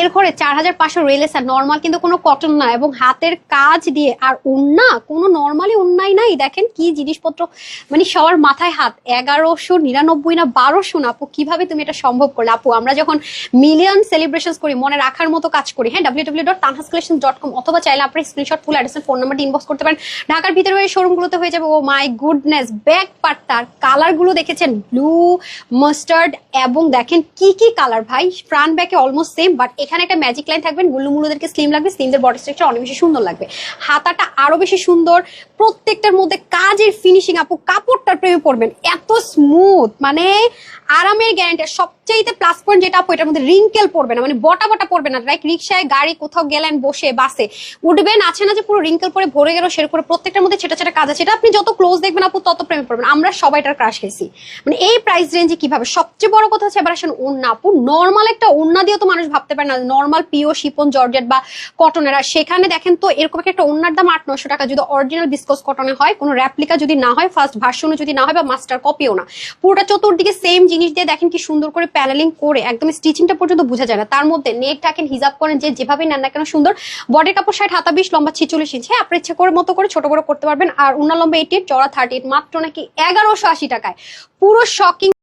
এর ঘরে চার হাজার পাঁচশো রেলেস আর নর্মাল কিন্তু কোনো কটন না এবং হাতের কাজ দিয়ে আর উন্না, কোনো নর্মালি উন্নাই নাই। দেখেন কি জিনিসপত্র মানে সবার মাথায় হাত। এগারোশো নিরানব্বই না বারোশো না আপু, কীভাবে তুমি এটা সম্ভব করলে? আপু, আমরা যখন মিলিয়ন সেলিব্রেশন করি, মনে রাখার মতো কাজ করি। হ্যাঁ W W dot Tanhas collection dot com অথবা চাইলে আপনার স্ক্রিনশট ফুল অ্যাড্রেস ফোন নাম্বারটি ইনবক্স করতে পারেন। ঢাকার ভিতরে ওই শোরুমগুলোতে হয়ে যাবে, ও মাই গুডনেস ব্যাক পার্টটার কালারগুলো দেখেছেন? ব্লু মাস্টার্ড এবং দেখেন কি কি কালার ভাই? ফ্রন্ট ব্যাকে অলমোস্ট সেম বাট এখানে একটা ম্যাজিক লাইন থাকবেন গুল্লু মুলুদেরকে স্লিম লাগবে স্লিমদের বডি স্ট্রাকচার অনেক বেশি সুন্দর লাগবে। হাতাটা আরও বেশি সুন্দর, প্রত্যেকটার মধ্যে কাজের ফিনিশিং আপু, কাপড়টার প্রেমে পড়বেন এত স্মুথ মানে আরামের গ্যারান্টি সবচাইতে প্লাস পয়েন্ট যেটা আপু, এটার মধ্যে রিঙ্কেল পড়বে না মানে বটা বটা পড়বে না লাইক রিক্সায় গাড়ি কোথাও গেলেন, বসে, বাসে, উঠবেন, আছে না যে পুরো রিঙ্কেল পরে ভরে গেল, সেরকম করে প্রত্যেকটার মধ্যে ছেটা ছেটা কাজ আছে, এটা আপনি যত ক্লোজ দেখবেন আপু, তত প্রেমে পড়বেন। আমরা সবাই এটার ক্রাশ খেয়েছি। মানে এই প্রাইস রেঞ্জে কীভাবে সবচেয়ে বড় কথা হচ্ছে এবার আসেন ওন্না আপু নর্মাল একটা ওন্না দিয়ে তো মানুষ ভাবতে পারে না। নর্মাল পিও শিপন জর্জেট বা কটনের আর সেখানে দেখেন তো এরকম একটা ওন্নার দাম আট নশো টাকা। যদি অরিজিনাল বিস্কস কটনে হয়, কোনো র্যাপ্লিকা যদি না হয় ফার্স্ট ভার্সনও যদি না হয় বা মাস্টার কপিও না। পুরোটা চতুর্দিকে সেম জিনিস দিয়ে দেখেন কি সুন্দর করে প্যানেলিং করে একদম স্টিচিংটা পর্যন্ত বোঝা যায় না। তার মধ্যে নেক থাকেন হিজাব করেন যে যেভাবে নেন না কেন সুন্দর। বডির কাপড় ষাট হাতা বিশ লম্বা ছিচল্লিশ ইঞ্চি হ্যাঁ আপনার ইচ্ছা করে মতো করে ছোট বড় করতে পারবেন। আর উন্না লম্বা এইটি চড়া থার্টি মাত্র নাকি এগারোশো আশি টাকায়। পুরো শকিং